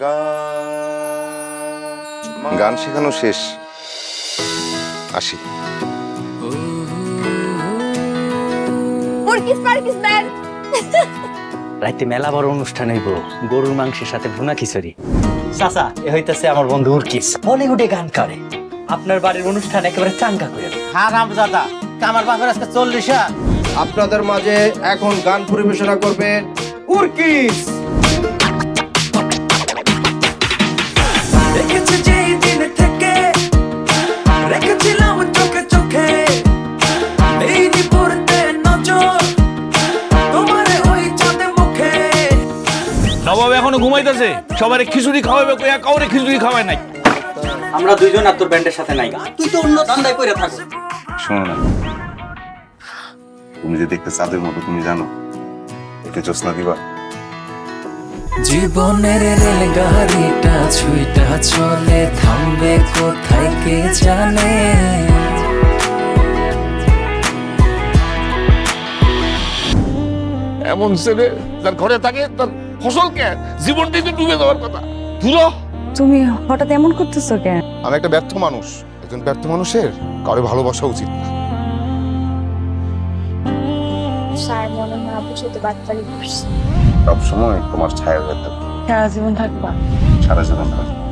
গান। গান শেখানো শেষ। আসি। মুরগিস রাইতে মেলা বড় অনুষ্ঠান হইব। গরুর মাংসের সাথে ভুনা খিচুড়ি। চাচা এ হইতাছে আমার বন্ধু উর্কিস। বলিউডে গান করে। আপনার বাড়ির অনুষ্ঠান একেবারে চাঙ্গা করে হারাম জাদা আমার বাপের আজকে চল্লিশ। আপনাদের মাঝে এখন গান পরিবেশনা করবেন উর্কিস। নবাব এখনও ঘুমাইতেছে। সবারে খিচুড়ি খাওয়াবে কইয়া কাউরে খিচুড়ি খাওয়ায় নাই। আমরা দুইজন আর তোর ব্যান্ডের সাথে নাই। তুই তো অন্য ধান্দায় করে থাকো। শোনো না। তুমি যে দেখতে চাঁদের মতো তুমি জানো এতে জ্যোৎস্না দিবা। জীবনের রেলগাড়িটা ছুইটা চলে থামবে কোথায় কে জানে? এমন ছেলে যার ঘরে থাকে তার ফসলকে জীবনটাই তো ডুবে দেওয়ার কথা। ধুলো তুমি হঠাৎ এমন করতেছো কেন? আমি একটা ব্যর্থ মানুষ। একজন ব্যর্থ মানুষের কারও ভালোবাসা উচিত না। স্যার মনে হয় সাথে বাটপারি করছে সবসময় তোমার ছায়া হয়ে থাকবে। সারা জীবন থাকবা। সারা জীবন থাকবে।